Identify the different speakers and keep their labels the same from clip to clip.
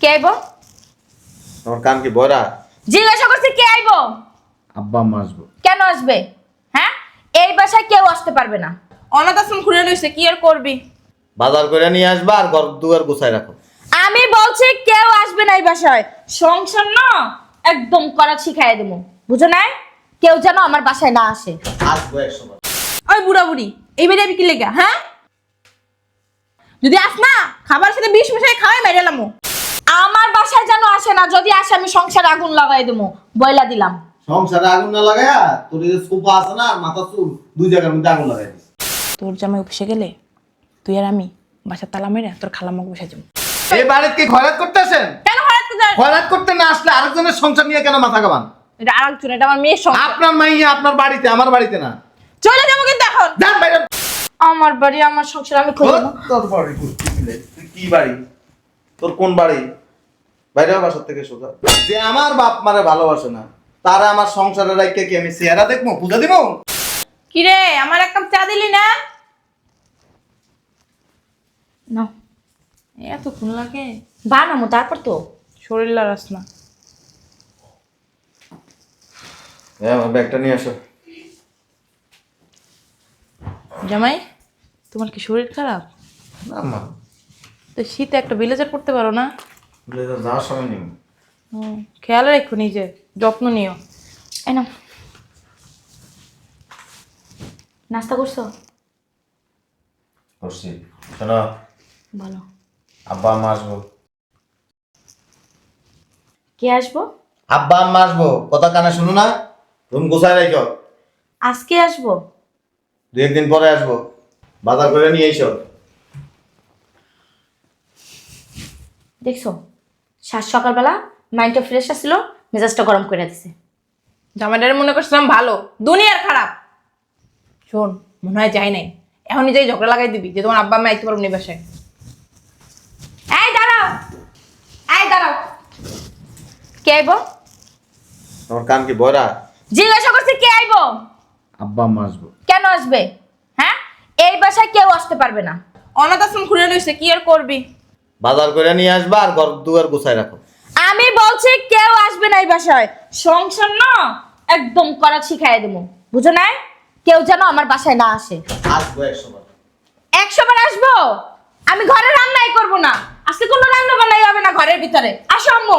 Speaker 1: কে আইব?
Speaker 2: তোমার কান কি বয়রা
Speaker 1: জিজ্ঞাসা করছি কে আইব?
Speaker 2: আব্বা আম্মা আসব।
Speaker 1: কেন আসবে? হ্যাঁ? এই বাসায় কেউ আসতে পারবে না।
Speaker 3: অনাথ আশ্রম খুলে রয়েছে কি আর করবি?
Speaker 2: বাজার করে নিয়ে আসবা আর ঘর দুয়ার গুছাই রাখো।
Speaker 1: আমি বলছি কেউ আসবে না এই বাসায়। সংসার না একদম করা শিখাই দেবো বুঝো নাই? কেউ যেন আমার বাসায় না আসে।
Speaker 2: আসব বার।
Speaker 3: ওই বুড়া বুড়ি এই বেড়ে আমি কি লেগা হ্যাঁ? যদি আস না খাবার সাথে বিষ মিশাই খাওয়াই মেরে এলামো
Speaker 1: আমার বাসায় যেন আসে না যদি আসে আমি সংসার আগুন লাগাই দেবো। বয়লা দিলাম।
Speaker 2: সংসারে আগুন না লাগায়া তোর যে সোফা আছে না মাথা চুল দুই জায়গার মধ্যে আগুন লাগাই দিস।
Speaker 3: তোর জামাই অফিসে গেলে তুই আর আমি বাসার তালা মেরে তোর খালাম্মাকে বসে যাব।
Speaker 2: এই বাড়িতে কি খয়রাত করতেছেন?
Speaker 3: কেন হঠাৎ করে যাস?
Speaker 2: খয়রাত করতে না আসলে আরেকজনের সংসার নিয়ে কেন মাথা কামান
Speaker 3: এটা আরেকজন এটা আমার মেয়ের সংসার।
Speaker 2: আপনার মাইয়া আপনার বাড়িতে আমার বাড়িতে না।
Speaker 3: চলে যাব কিন্তু এখন।
Speaker 2: যান বাইরে।
Speaker 1: আমার বাড়ি আমার সংসার আমি খুঁজে নেব।
Speaker 2: তোর বাড়ি কি বাড়ি? তোর কোন বাড়ি? বাইরে বাসার থেকে সোজা। যে আমার বাপ মারে ভালোবাসে না তারা আমার সংসারের রাইকে কি আমি চেহারা দেখব পূজা দিব?
Speaker 3: কি রে আমার এক কাপ চা দিলি না?
Speaker 1: না।
Speaker 3: এত খুন লাগে।
Speaker 1: বানামো তারপর তো।
Speaker 3: শরীর লাগাস না।
Speaker 2: হ্যাঁ আমার ব্যাগটা নিয়ে আসো।
Speaker 3: জামাই তোমার কি শরীর খারাপ?
Speaker 2: না মা।
Speaker 3: তো শীতে একটা ব্লেজার পড়তে পারো না?
Speaker 2: যাওয়ার সময় নিব
Speaker 3: খেয়াল রেখো নিজে যত্ন নিও।
Speaker 1: এই নাও। নাস্তা করছ?
Speaker 2: করছি। শোনো
Speaker 1: বলো।
Speaker 2: আব্বা আম্মা আসব।
Speaker 1: কে আসব?
Speaker 2: আব্বা আম্মা আসব। কথা কানে শুনো না রুম গোছায় রাখো।
Speaker 1: আজকে আসব?
Speaker 2: দু একদিন পরে আসব। বাজার করে নিয়ে এসো।
Speaker 1: দেখছ? সাত সকালবেলা মাইন্ডটা ফ্রেশ আসছিল মেজাজটা গরম করে দিছে।
Speaker 3: জামাইটারে মনে করছিলাম ভালো দুনিয়ার খারাপ। শোন মনে হয় যাই নাই। এখন নিজেই ঝগড়া লাগাই দিবি যে তোমার আব্বা আমি আইতে পারব না বাসায়।
Speaker 1: এই দাঁড়াও এই দাঁড়াও। কে আইব?
Speaker 2: তোমার কান কি বয়রা
Speaker 1: জিজ্ঞাসা করছি কে আইব?
Speaker 2: আব্বা আম্মা আসব।
Speaker 1: কেন আসবে? হ্যাঁ? এই বাসায় কেউ আসতে পারবে না।
Speaker 3: অনাথ আশ্রম খুলে রয়েছে কি আর করবি?
Speaker 2: বাজার করে নিয়ে আসবা আর ঘর দুয়ার গুছাই রাখো।
Speaker 1: আমি বলছি কেউ আসবে না এই বাসায়। সংসার না একদম করা শিখাই দেবো। বুঝো নাই? কেউ যেন আমার বাসায় না আসে।
Speaker 2: আসব একশো বার।
Speaker 1: একশো বার আসব? আমি ঘরে রান্নাই করব না। আজকে কোনো রান্না বান্নাই হবে না ঘরের ভিতরে। আসো আম্মু।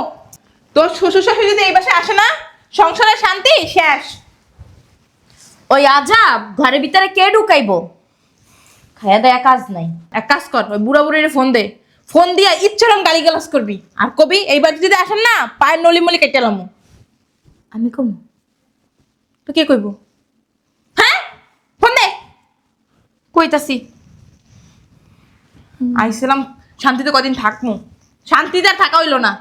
Speaker 3: তোর শ্বশুর শাশুড়ি যদি এই বাসায় আসে না সংসারের শান্তি শেষ।
Speaker 1: ওই আজাব ঘরের ভিতরে কে ঢুকাইবো? খায়া দেয়া কাজ নাই।
Speaker 3: এক কাজ কর ওই বুড়া বুড়ির ফোন দে। ফোন দিয়া ইচ্ছারম গালি গালাজ করবি। আর কবি, এইবার যদি আসেন না, পায়ের নলি মলি কেটে এলাম
Speaker 1: আমি কম?
Speaker 3: তো কে কইব? হ্যাঁ? ফোন দে। কইতাছি। আইছিলাম, শান্তিতে কদিন থাকমু। শান্তিতে আর থাকা হইল না।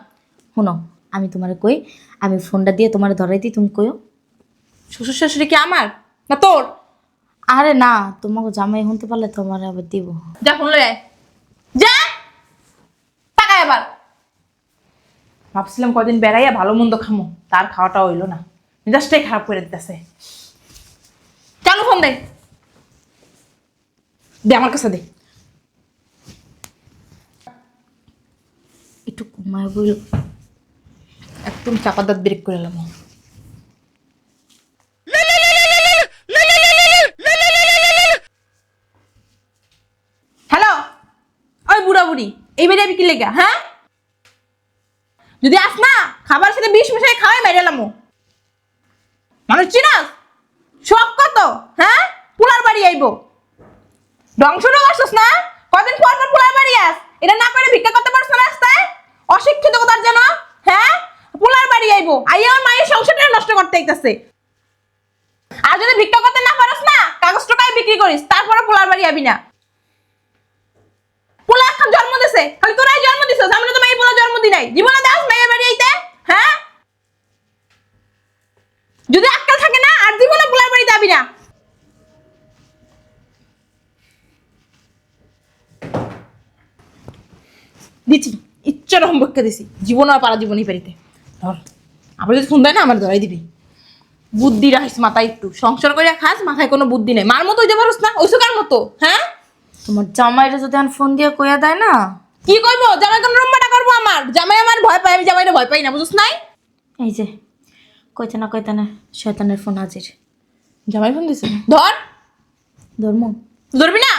Speaker 1: শোনো, আমি তোমার কই, আমি ফোনটা দিয়ে তোমার ধরাই দিই তুমি কইও।
Speaker 3: শ্বশুর শাশুড়ি কি আমার? না তোর?
Speaker 1: আরে না, তোমাকে জামাই শুনতে পারলে তোমার আবার দিব।
Speaker 3: যা, ফোন লয়ে আয়। যা টাকা এবার ভাবছিলাম কদিন বেড়াইয়া ভালো মন্দ খামো, তার খাওয়াটা হইল না। মেজাজটাই খারাপ করে দিতেছে। চালু ফোন দে। দে আমার কাছে দে।
Speaker 1: একটু কমায় বইল।
Speaker 3: একদম চাপা দাঁত ব্রেক করে এলাম। হ্যালো? ওই বুড়া বুড়ি এই বেড়ে আমি কি লেগা হ্যাঁ? যদি আস না খাবার সাথে বিষ মিশাই খাওয়াই মেরে এলাম মানুষ চিনাস? সব কত? হ্যাঁ? পুলার বাড়ি আইব। ধ্বংসটা করছিস না? কদিন পর পর পুলার বাড়ি আস। এটা না করে ভিক্ষা করতে পারছ না রাস্তায়? অশিক্ষিত কোথার জন্য হ্যাঁ? পুলার বাড়ি আইব। আইয়া আমার মায়ের সংসারটা নষ্ট করতে আইতাছে। আর যদি ভিক্ষা করতে না পারস না কাগজ টাকায় বিক্রি করিস। তারপরে পুলার বাড়ি আবি না। পোলা এখন জন্ম দিছে। খালি তোরাই জন্ম আমরা তো পোলা জন্ম দি নাই। জীবনে দাস বাড়ি আইতে হ্যাঁ? যদি আক্কাল থাকে না, আর জীবনে বাড়ি যাবি না। দিচ্ছি ইচ্ছা রকম বক্কা দিছি জীবন আর পারা জীবনই পারিতে। ধর, আবার যদি ফোন দেয় না, আমার ধরাই দিবি। বুদ্ধি রাখিস মাথায় একটু। সংসার করে খাস, মাথায় কোনো বুদ্ধি নেই। মার মতো হইতে পারস না, ওই মতো হ্যাঁ?
Speaker 1: তোমার জামাইটা যদি আমি ফোন দিয়ে কইয়া দেয় না?
Speaker 3: কি করব জামাই কোন রুম ভাড়া করব আমার। জামাই আমার ভয় পাই আমি জামাইটা ভয় পাই না বুঝছ নাই?
Speaker 1: এই যে কইতে না কইতে না শয়তানের ফোন হাজির।
Speaker 3: জামাই ফোন দিছে? ধর।
Speaker 1: ধর্ম
Speaker 3: ধরবি না?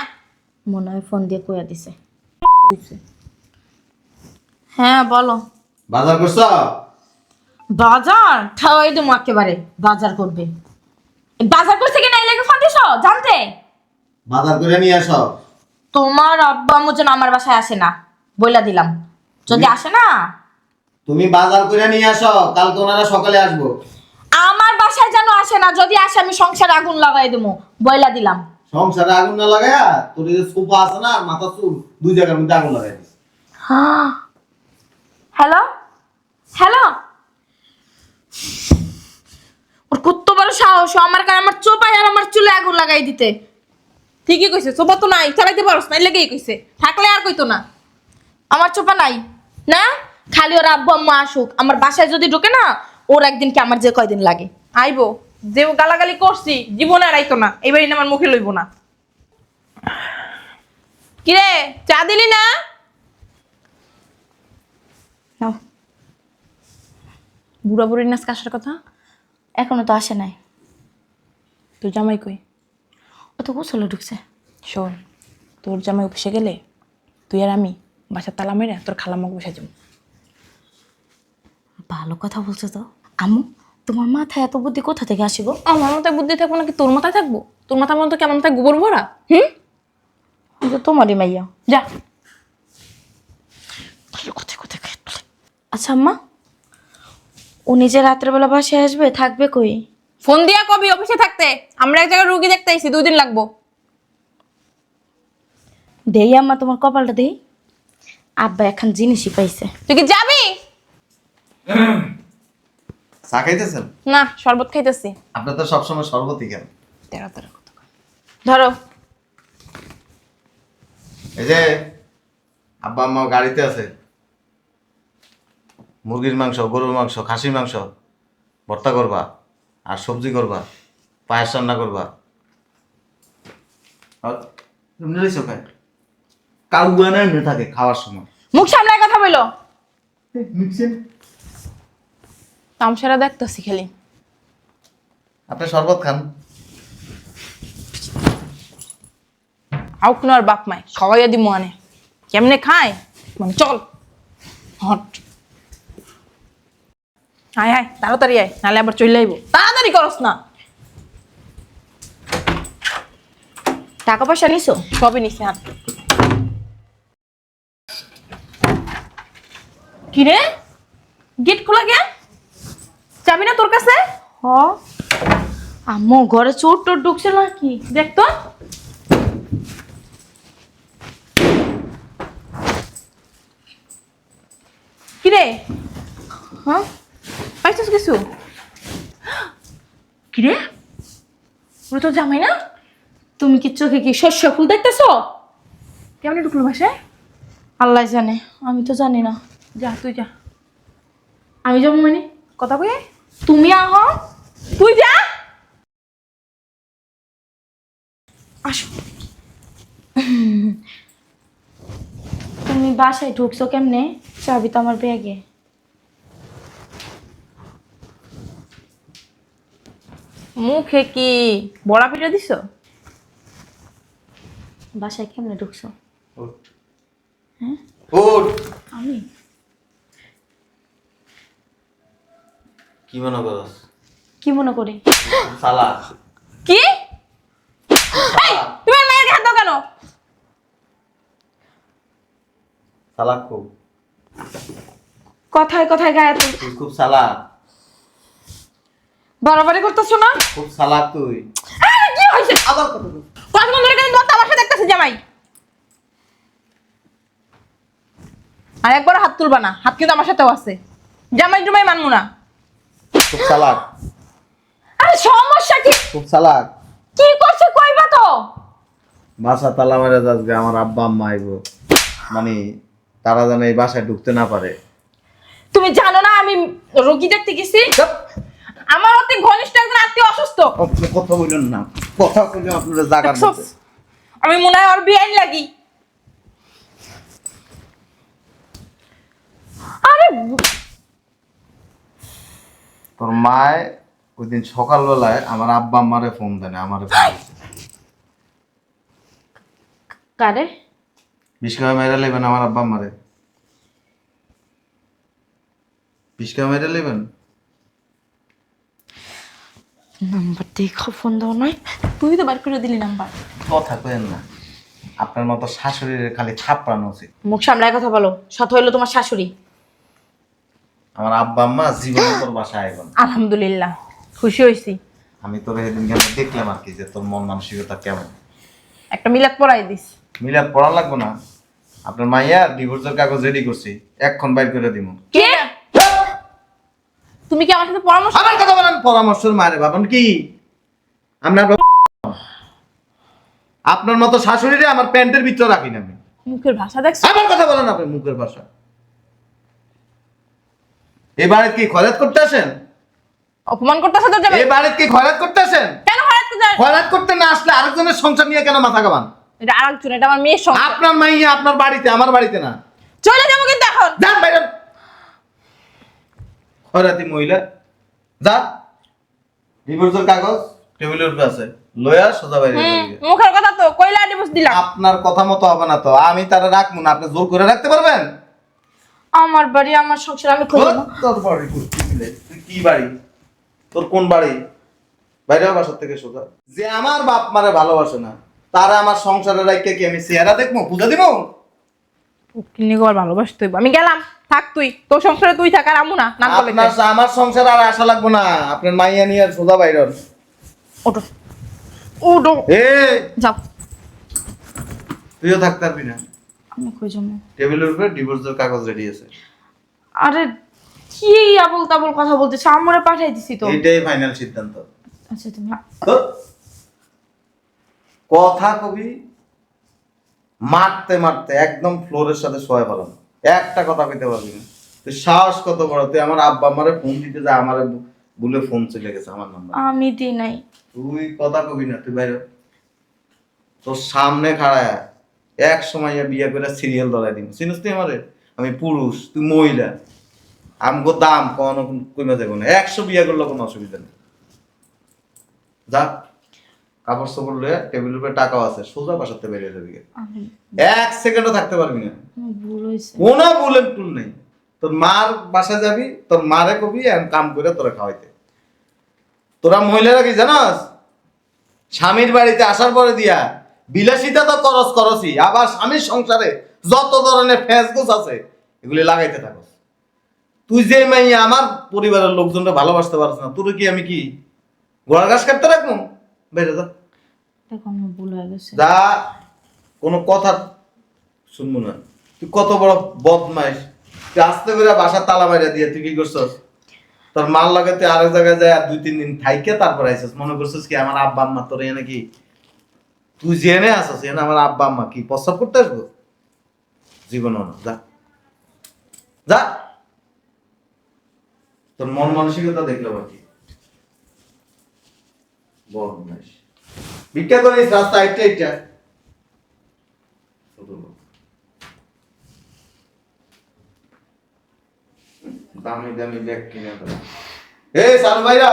Speaker 1: মনে হয় ফোন দিয়ে কইয়া দিছে। হ্যাঁ বলো।
Speaker 2: বাজার করছ?
Speaker 1: বাজার? খাওয়াই দেবো একেবারে। বাজার করবে। বাজার করছে কিনা এই লেগে ফোন দিছ? জানতে?
Speaker 2: বাজার করে নিয়ে আসো।
Speaker 1: তোমার আব্বা আম্মু যেন আমার বাসায় আসে না বইলা দিলাম। যদি আসে না?
Speaker 2: তুমি বাজার করে নিয়ে আসো কালকে ওনারা সকালে আসব।
Speaker 1: আমার বাসায় যেন আসে না যদি আসে আমি সংসারে আগুন লাগাই দেবো বইলা দিলাম।
Speaker 2: সংসারে আগুন না লাগায়া তোর যে সোফা আছে না আর মাথা চুল দুই জায়গার মধ্যে আগুন লাগাই দিস।
Speaker 1: হ্যালো? হ্যালো? ওর কত বড় সাহস আমার গায়ে আমার চোপায় আর আমার চুলে আগুন লাগাই দিতে।
Speaker 3: ঠিকই কইছে সোফা তো নাই চালাইতে পারস না লেগেই কইছে। থাকলে আর কইতো না।
Speaker 1: আমার চোপা নাই, না? খালি ওর আব্বু আম্মা আসুক, আমার বাসায় যদি ঢোকে না, ওর একদিন কি আমার যে কয়দিন লাগে।
Speaker 3: আইবো, যে গালাগালি করছি, জীবনে আর আইতো না, এবারই আমার মুখে লইব না। কিরে, চা দিলি না? বুড়া বুড়ির নাচ কাশার কথা?
Speaker 1: এখনও তো আসে নাই।
Speaker 3: তোর জামাই কই?
Speaker 1: ও তো গোসলে ঢুকছে।
Speaker 3: শোন তোর জামাই অফিসে গেলে তুই আর আমি বাসার তালা মেরে তোর খালাম্মাকে বসে যাব।
Speaker 1: ভালো কথা বলছো তো। আম্মু তোমার মাথায় এত বুদ্ধি কোথা থেকে আসিব
Speaker 3: আমার মাথায় বুদ্ধি থাকব নাকি তোর মাথায় থাকব? তোর মাথার মতো কেমন মাথায় গোবর ভরা? হুম?
Speaker 1: তোমারই মাইয়া।
Speaker 3: যা।
Speaker 1: কোথায় কোথায় আচ্ছা আম্মা ও নিজে রাত্রেবেলা বাসায় আসবে থাকবে কই?
Speaker 3: ফোন দিয়া কবি অফিসে থাকতে। আমরা এক জায়গায় রুগী দেখতে আইছি দুদিন লাগবো।
Speaker 1: দেই আম্মা তোমার কপালটা দেই। আব্বা এখন জিনিসই পাইছে।
Speaker 3: তুই কি যাবি?
Speaker 2: চা খাইতেছেন?
Speaker 3: না শরবত খাইতেছি।
Speaker 2: আপনার তো সবসময় শরবতই কেন
Speaker 3: তেরো তেরো কথা
Speaker 1: ধরো।
Speaker 2: এই যে আব্বা আম্মা গাড়িতে আছে। মুরগির মাংস গরুর মাংস খাসির মাংস ভর্তা করবা। আর সবজি করবা পায়েস রান্না করবা। না থাকে খাওয়ার সময়।
Speaker 3: মুখ সামলায় কথা বলো। তামসারা দেখতেছি খালি।
Speaker 2: আপনি শরবত খান।
Speaker 3: আউক আর বাপ মায় খাওয়াইয়া দি মানে কেমনে খায়? মানে চল। হট। আয় আয় তাড়াতাড়ি আয় নাহলে আবার চলে আইব। তাড়াতাড়ি করস না।
Speaker 1: টাকা পয়সা নিছো?
Speaker 3: সবই নিছে হাত কিরে? গেট খোলা কেন? যাবি না তোর কাছে?
Speaker 1: হ। আম্মু ঘরে চোর টোর ঢুকছে নাকি?
Speaker 3: দেখ তো। কিরে?
Speaker 1: হ্যাঁ?
Speaker 3: পাইছিস কিছু কিরে? ওরা তো জামাই না?
Speaker 1: তুমি কি চোখে কি শস্য ফুল দেখতেছো?
Speaker 3: কেমন ঢুকলো বাসায়?
Speaker 1: আল্লাহ জানে আমি তো জানি না।
Speaker 3: যা তুই যা।
Speaker 1: আমি যাব মানে?
Speaker 3: কথা কয়ে?
Speaker 1: তুমি আহ।
Speaker 3: তুই যা!
Speaker 1: আসো। তুমি বাসায় ঢুকছো কেমনে? চাবি তো আমার ব্যাগে।
Speaker 3: মুখে কি বড়া পিঠা দিছ?
Speaker 1: বাসায় কেমনে ঢুকছো?
Speaker 2: ওঠ
Speaker 1: আমি?
Speaker 2: কি মনে করস?
Speaker 1: কি মনে করি?
Speaker 2: সালাদ।
Speaker 3: কি? তুমি মায়ের হাত দাও কেন?
Speaker 2: সালাদ খুব।
Speaker 1: কথায় কথায় গায়ে তুই
Speaker 2: খুব সালাদ।
Speaker 1: বাড়াবাড়ি করতেছো না?
Speaker 2: খুব সালাদ তুই।
Speaker 3: আরে, কি হয়েছে?
Speaker 2: আবার কত
Speaker 3: কতক্ষণ ধরে কিন্তু তোমার তামাশা দেখতেছে জামাই। আর একবার হাত তুলবা না হাত কিন্তু আমার সাথেও আছে। জামাই জুমাই মানবো না।
Speaker 2: খুব সালাদ।
Speaker 1: আরে সমস্যা কি?
Speaker 2: খুব সালাদ।
Speaker 1: কি করছে কইবা তো?
Speaker 2: বাসা তালা মেরে আজকে আমার আব্বা আম্মা আইব। মানে তারা যেন এই বাসায় ঢুকতে না পারে।
Speaker 1: তুমি জানো না আমি রোগী দেখতে গেছি?
Speaker 3: আমার অতি ঘনিষ্ঠ একজন আত্মীয় অসুস্থ।
Speaker 2: আপনি কথা বলেন না। কথা বলে আপনারা জাগার
Speaker 3: আমি মনে হয় ওর বিয়াইন লাগি।
Speaker 2: আরে তোর মায় ওই দিন সকালবেলায় আমার আব্বা আমারে ফোন দেয় আমারে
Speaker 1: কারে?
Speaker 2: বিষ্কামে মেরে লেবেন আমার আব্বা আমারে বিষ্কা মেরে লেবেন
Speaker 1: নাম্বার দেখো ফোন দাও নয়
Speaker 3: তুই তো বার করে দিলি নাম্বার।
Speaker 2: কথা কেন না আপনার মতো শাশুড়ির খালি থাপড়ানো উচিত।
Speaker 1: মুখ সামলায় কথা বলো শত হইল তোমার শাশুড়ি।
Speaker 2: আমার আব্বা আম্মা জীবনে তোর বাসায় আইব না।
Speaker 3: আলহামদুলিল্লাহ খুশি হয়েছি
Speaker 2: আমি তোর সেদিন কেন দেখলাম আর কি যে তোর মন মানসিকতা কেমন।
Speaker 3: একটা মিলাদ পড়াই দিস।
Speaker 2: মিলা পড়া লাগবো না। আপনার মাইয়া ডিভোর্সের কাগজ রেডি করছি এক্ষণ বাইর করে দিব
Speaker 3: কে? তুমি কি আমার সাথে পরামর্শ
Speaker 2: আমার কথা বলেন পরামর্শের মারে ভাবেন কি? আমরা আপনার মতো শাশুড়িরে আমার প্যান্টের ভিতরে রাখি না আমি।
Speaker 3: মুখের ভাষা দেখছ?
Speaker 2: আমার কথা বলেন আপনি মুখের ভাষা। বাড়িতে কি খয়াত করতে আসেন?
Speaker 3: অপমান করতেছে তো যাবে।
Speaker 2: এই বাড়িতে কি খয়াত করতে আসেন?
Speaker 3: কেন হঠাৎ করে যায়?
Speaker 2: খয়াত করতে না আসলে আরেকজনের সংসার নিয়ে কেন মাথা কামান
Speaker 3: এটা আরেকজন এটা আমার মেয়ের সঙ্গে
Speaker 2: আপনার মাইয়া আপনার বাড়িতে আমার বাড়িতে না।
Speaker 3: চলে যাব কিন্তু এখন।
Speaker 2: যান বাইরে। খয়রাতি মহিলা। যা। ডিভোর্সের কাগজ টেবিলের উপরে আছে। লয়া সোজা বাইরে
Speaker 3: মুখের কথা তো কইলা ডিভোর্স দিলাম।
Speaker 2: আপনার কথা মতো হবে না তো। আমি তারা রাখব না আপনি জোর করে রাখতে পারবেন?
Speaker 1: আমার বাড়ি আমার সংসার আমি খুঁজে নেব।
Speaker 2: তোর বাড়ি তুই কি বাড়ি? তোর কোন বাড়ি? বাইরে বাসার থেকে সোজা। যে আমার বাপ মারে ভালোবাসে না তারা আমার সংসারে রাখতে কি আমি চেহারা দেখব পূজা দিব?
Speaker 3: কিনে ভালোবাসতে। আমি গেলাম। থাক তুই তোর সংসারে তুই থাক আর আমু না নাম বলে
Speaker 2: আপনার আমার সংসার আর আশা লাগবো না আপনার মাইয়া নিয়ে আর সোজা
Speaker 3: ওটো ওটো
Speaker 2: এ
Speaker 3: যাও।
Speaker 2: তুইও পারবি না।
Speaker 1: আমি নেব।
Speaker 2: টেবিলের উপরে ডিভোর্সের কাগজ রেডি আছে।
Speaker 1: আরে কি আবল তাবল কথা বলতেছো? আমারে পাঠাই দিছি তো।
Speaker 2: এইটাই ফাইনাল সিদ্ধান্ত।
Speaker 1: আচ্ছা তুমি
Speaker 2: কথা কবি মারতে মারতে একদম ফ্লোরের সাথে শোয়া পারো একটা কথা কইতে পারবি না। তুই সাহস কত বড় তুই আমার আব্বা আমারে ফোন দিতে যা আমার বলে ফোন চলে গেছে আমার নাম্বার
Speaker 1: আমি দিই নাই।
Speaker 2: তুই কথা কবি না তুই বাইরে তোর সামনে খাড়ায় এক সময় বিয়ে করে সিরিয়াল ধরাই দিন চিনিস তুই আমারে? আমি পুরুষ তুই মহিলা। আমগো দাম কোনো কমে যাবে না। একশো বিয়ে করলে কোনো অসুবিধা নেই। যা। কাপড় সাপড় লয়ে টেবিলের উপরে টাকাও আছে সোজা বাসাতে বেরিয়ে যাবি এক সেকেন্ডও থাকতে পারবি না।
Speaker 1: ভুল
Speaker 2: কোনো বুলেন টুল নেই। তোর মার বাসায় যাবি তোর মারে কবি কাম করে তোরা খাওয়াইতে। তোরা মহিলারা কি জানাস? স্বামীর বাড়িতে আসার পরে দিয়া বিলাসিতা তো করস করসই আবার স্বামীর সংসারে যত ধরনের ফেসগুস আছে এগুলি লাগাইতে থাকস। তুই যে মাইয়া আমার পরিবারের লোকজনটা ভালোবাসতে পারছ না তোর কি আমি কি গোড়ার ঘাস কাটতে রাখব? বেড়ে যা।
Speaker 1: দেখো আমার ভুল হয়ে গেছে।
Speaker 2: যা কোনো কথা শুনব না। তুই কত বড় বদমাইশ। তুই আস্তে করে বাসা তালা বাইরে দিয়ে তুই কি করছস? তোর মাল লাগে তুই আরেক জায়গায় যায় আর দুই তিন দিন থাইকে তারপর আইসস মনে করছিস কি আমার আব্বা আম্মা তোর এনে কি? তুই জেনে আসস এনে আমার আব্বা আম্মা কি প্রস্তাব করতে আসব? জীবন যা। যা। তোর মন মানসিকতা দেখলে বাকি বদমাইশ ভিক্ষা করিস রাস্তা একটা একটা দামি দামি ব্যাগ কিনে এই সালু ভাইরা